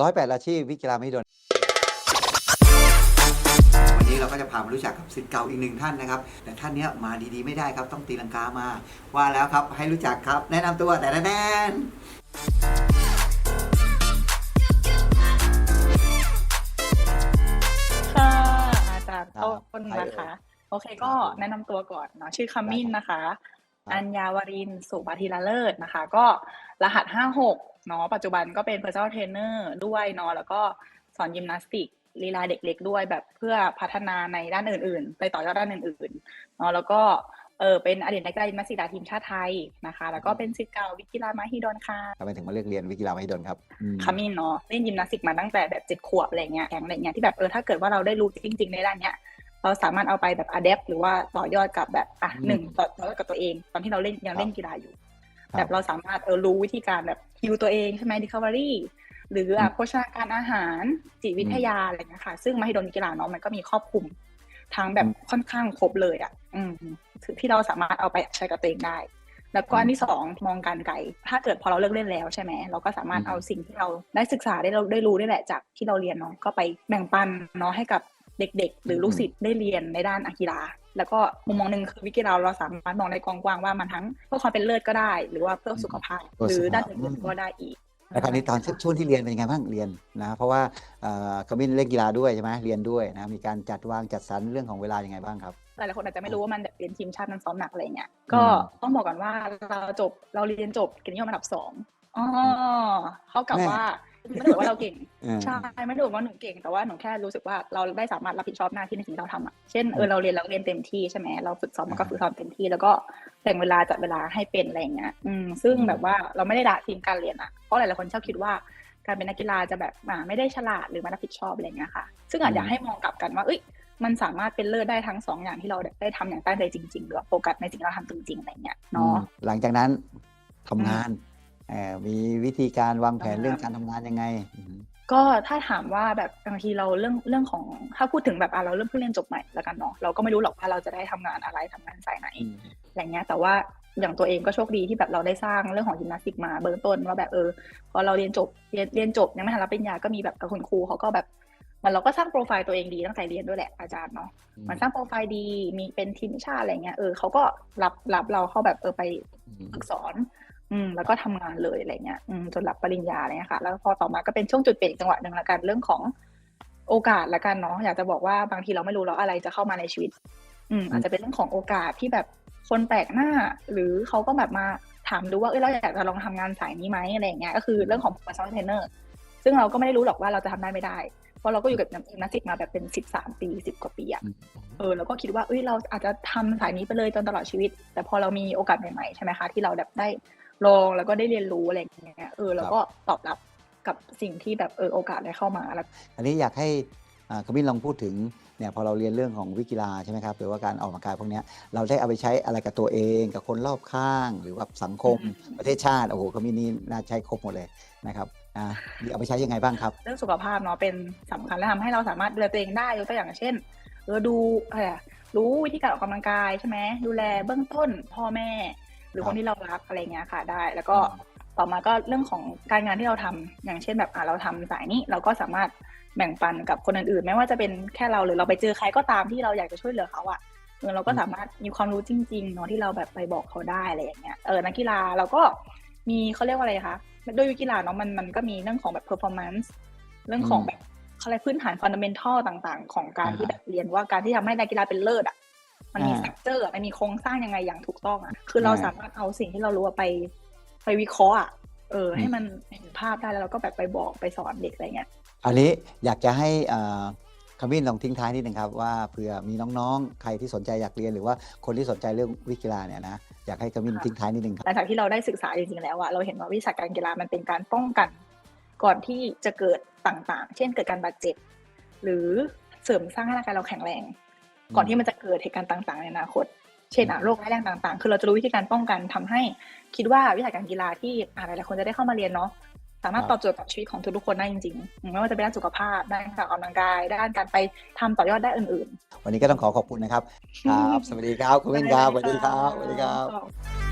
ร้อยแปดอาชีพวิกฬามหิดลวันนี้เราก็จะพามารู้จักกับศิษย์เก่าอีกหนึ่งท่านนะครับ แต่ท่านเนี้ยมาดีๆไม่ได้ครับ ต้องตีลังกามา ว่าแล้วครับให้รู้จักครับ แนะนำตัวแต่ละแนนค่ะอาจารย์ครับต้นใครนะคะเอ่ยโอเคก็แนะนำตัวก่อนเนาะชื่อคัมมินนะคะครับอัญญาวรินทร์สุบาธิละเลิศนะคะ ก็รหัส56 เนาะปัจจุบันก็เป็น personal trainer ด้วยเนาะแล้วก็สอนยิมนาสติกลีลาเด็กเล็กด้วยแบบเพื่อพัฒนาในด้านอื่นๆ ไปต่อยอดด้านอื่นๆเนาะแล้วก็เออเป็นอดีตนักกีฬายิมนาสติกดาวทีมชาติไทยนะคะ แล้วก็เป็นศิษย์เก่าวิกกีฬามาฮิดอนค่ะทำไมถึงมาเลือกเรียนวิกฬามหิดลครับอืมคามินเนาะเล่นยิมนาสติกมาตั้งแต่แบบเจ็ดขวบอะไรเงี้ยแข่งอะไรเงี้ยที่แบบเออถ้าเกิดว่าเราได้รู้จริง ๆ ในด้านเนี้ยเราสามารถเอาไปแบบอะแดปหรือว่าต่อยอดกับแบบอะอืมหนึ่งต่อยอดกับตัวเอง ตอนที่เราเล่นยังเล่นกีฬาอยู่ครับ แบบเราสามารถเออรู้วิธีการแบบฮิวตัวเองใช่ไหม recovery หรืออะอืมโภชนาการอาหารจิตวิทยาอะไรเงี้ยค่ะ ซึ่งมหิดลกีฬาเนาะมันก็มีครอบคลุมทั้งแบบอืมค่อนข้างครบเลยอะ อืมที่เราสามารถเอาไปใช้กับตัวเองได้ แล้วก็อันที่สองมองการไกล ถ้าเกิดพอเราเลิกเล่นแล้วใช่ไหมเราก็สามารถอืมเอาสิ่งที่เราได้ศึกษาได้เราได้รู้ได้แหละจากที่เราเรียนเนาะก็ไปแบ่งปันเนาะให้กับเด็กๆ หรือลูกศิษย์ได้เรียนในด้านกีฬาแล้วก็มุมมองหนึ่งคือวิกิเราเราสามารถมองในกว้างๆว่ามันทั้งเพื่อความเป็นเลิศก็ได้ หรือว่าเพื่อสุขภาพเพื่อหรืสุอขภาพด้านอื่นอืมๆก็ได้อีกแล้วคราวนี้ตอนช่วงที่เรียนเป็นยังไงบ้างเรียนนะเพราะว่าเอ่อคามินเล่นกีฬาด้วยใช่ไหมเรียนด้วยนะมีการจัดวางจัดสรรเรื่องของเวลายังไงบ้างครับหลายๆคนอาจจะไม่รู้ว่ามันแบบเรียนทีมชาติมันซ้อมหนักอะไรเงี้ยก็อืมต้องบอกก่อนว่าเราจบเราเรียนจบเกียรตินิยมอันดับสองอ๋อเขากับแม่ว่า ไม่ได้บอกว่าเราเก่งเออใช่ไม่ได้บอกว่าหนูเก่งแต่ว่าหนูแค่รู้สึกว่าเราได้สามารถรับผิดชอบหน้าที่ในสิ่งที่เราทำอะเช่นเออเราเรียนเราเรียนเต็มที่ใช่ไหมเราฝึกซ้อมมันก็อ่าฝึกซ้อมเต็มที่แล้วก็แบ่งเวลาจัดเวลาให้เป็นอะไรอย่างเงี้ยอืมซึ่งอืมแบบว่าเราไม่ได้ด่าทีมการเรียนอะเพราะหลายๆคนชอบคิดว่าการเป็นนักกีฬาจะแบบอ่าไม่ได้ฉลาดหรือไม่รับผิดชอบอะไรอย่างเงี้ยค่ะ ซึ่งอาจอยากให้มองกลับกันว่าเอ้ยมันสามารถเป็นเลิศได้ทั้งสองอย่างที่เราได้ทำอย่างตั้งใจจริงๆหรือว่าโฟกัสในสิ่งที่เราทำจริงๆอะไรเงี้ยอืเนาะมหลังจากนั้นทำงานเอ่อ มีวิธีการวางแผนทำงานเรื่องการทำงานยังไงอืมก็ถ้าถามว่าแบบบางทีเราเรื่องเรื่องของถ้าพูดถึงแบบอะเราเริ่มเพิ่งเรียนจบใหม่แล้วกันเนาะเราก็ไม่รู้หรอกว่าเราจะได้ทำงานอะไรทำงานสายไหนอืมอย่างเงี้ยแต่ว่าอย่างตัวเองก็โชคดีที่แบบเราได้สร้างเรื่องของยิมนาสติกมาเบื้องต้นว่าแบบเออพอเราเรียนจบเรียนเรียนจบยังไม่ทันรับปริญญาก็มีแบบกับคุณครูเขาก็แบบมันเราก็สร้างโปรไฟล์ตัวเองดีตั้งแต่เรียนด้วยแหละอาจารย์เนาะมันสร้างโปรไฟล์ดีมีเป็นทีมชาติอะไรเงี้ยเออเขาก็รับรับเราเข้าแบบเออไปอืมฝึกสอน อืมแล้วก็ทำงานเลยอะไรเงี้ยอืมจนรับปริญญาอะไรเงี้ยค่ะ แล้วพอต่อมาก็เป็นช่วงจุดเปลี่ยนอีกจังหวะหนึ่งละกันเรื่องของโอกาสละกันเนาะอยากจะบอกว่าบางทีเราไม่รู้แล้วอะไรจะเข้ามาในชีวิต อืม อาจจะเป็นเรื่องของโอกาสที่แบบคนแปลกหน้า หรือเขาก็แบบมาถามดูว่าเอ้ยเราอยากจะลองทำงานสายนี้ไหมอะไรเงี้ยก็คือเรื่องของ personal trainer ซึ่งเราก็ไม่ได้รู้หรอกว่าเราจะทำได้ไม่ได้ เพราะเราก็อยู่กับนักจิกมาแบบเป็นสิบสามปีสิบกว่าปีอะอืมเออเราก็คิดว่าเอ้ยเราอาจจะทำสายนี้ไปเลยจนตลอดชีวิต แต่พอเรามีโอกาสใหม่ๆใช่ไหมคะที่เราแบบได้ ลองแล้วก็ได้เรียนรู้อะไรอย่างเงี้ยเออเราก็ตอบรับกับสิ่งที่แบบเออโอกาสได้เข้ามาแล้วอันนี้อยากให้อ่าคามินลองพูดถึงเนี่ยพอเราเรียนเรื่องของวิกกีฬาใช่ไหมครับหรือว่าการออกกำลังกายพวกเนี้ยเราได้เอาไปใช้อะไรกับตัวเองกับคนรอบข้างหรือว่าสังคมอืมประเทศชาติโอ้โหคามินนี่น่าใช้ครบหมดเลยนะครับอ่านี่เอาไปใช้ยังไงบ้างครับ เรื่องสุขภาพเนาะเป็นสำคัญและทำให้เราสามารถดูแลตัวเองได้ยกตัวอย่างเช่นเออดูอะไรอะรู้วิธีการออกกำลังกายใช่ไหมดูแลเบื้องต้นพ่อแม่ห รือคครับนที่เรารักอะไรเงี้ยค่ะได้ แล้วก็ต่อมาก็เรื่องของการงานที่เราทำอย่างเช่นแบบอะเราทำสายนี้เราก็สามารถแบ่งปันกับคนอื่นๆ ไม่ว่าจะเป็นแค่เราหรือเราไปเจอใครก็ตามที่เราอยากจะช่วยเหลือเขาอะเออเราก็สามารถมีความรู้จริงๆเนาะที่เราแบบไปบอกเขาได้อะไรอย่างเงี้ยเออนักกีฬาเราก็มีเขาเรียกว่าอะไรคะด้วยวิกกีฬาเนาะมันมันก็มีเรื่องของแบบ performance เรื่องของอืมแบบเขาเรียกพื้นฐานฟันดัมเ n นทัลต่างๆ ของการอ่าที่แบบเรียนว่าการที่ทำให้นักกีฬาเป็นเลิศอะมันมีอ่าสตรัคเจอร์มันมีโครงสร้างยังไงอย่างถูกต้องอะ คือเราอ่าสามารถเอาสิ่งที่เรารู้อะไป ไปวิเคราะห์อะเออ ให้อืมมันเห็นภาพได้แล้วเราก็แบบไปบอกไปสอนเด็กอะไรเงี้ยอันนี้อยากจะให้อ่าคามินลองทิ้งท้ายนิดนึงครับว่าเผื่อมีน้องๆ ใครที่สนใจอยากเรียนหรือว่าคนที่สนใจเรื่องวิกกีฬาเนี่ยนะอยากให้คามินค่ะทิ้งท้ายนิดนึงครับหลังจากที่เราได้ศึกษาจริงๆแล้วอะเราเห็นว่าวิชาการกีฬามันเป็นการป้องกัน ก่อนที่จะเกิดต่างๆ เช่นเกิดการบาดเจ็บ หรือเสริมสร้างให้ร่างกายเราแข็งแรง ก่อนที่มันจะเกิดเหตุการณ์ต่างๆ ในอนาคต เช่นอะโรคร้ายแรงต่างๆ คือเราจะรู้วิธีการป้องกันทำให้ คิดว่าวิชาการกีฬาที่อ่าหลายๆคนจะได้เข้ามาเรียนเนาะสามารถครับตอบโจทย์กับชีวิตของทุกๆคนได้จริงๆอืมไม่ว่าจะเป็นด้านสุขภาพด้านการออกกำลังกายด้านการไปทำต่อยอดได้านอื่นวันนี้ก็ต้องขอขอบคุณนะครับครับสวัสดีครับคามินครับสวัสดีครับสวัสดีครับๆ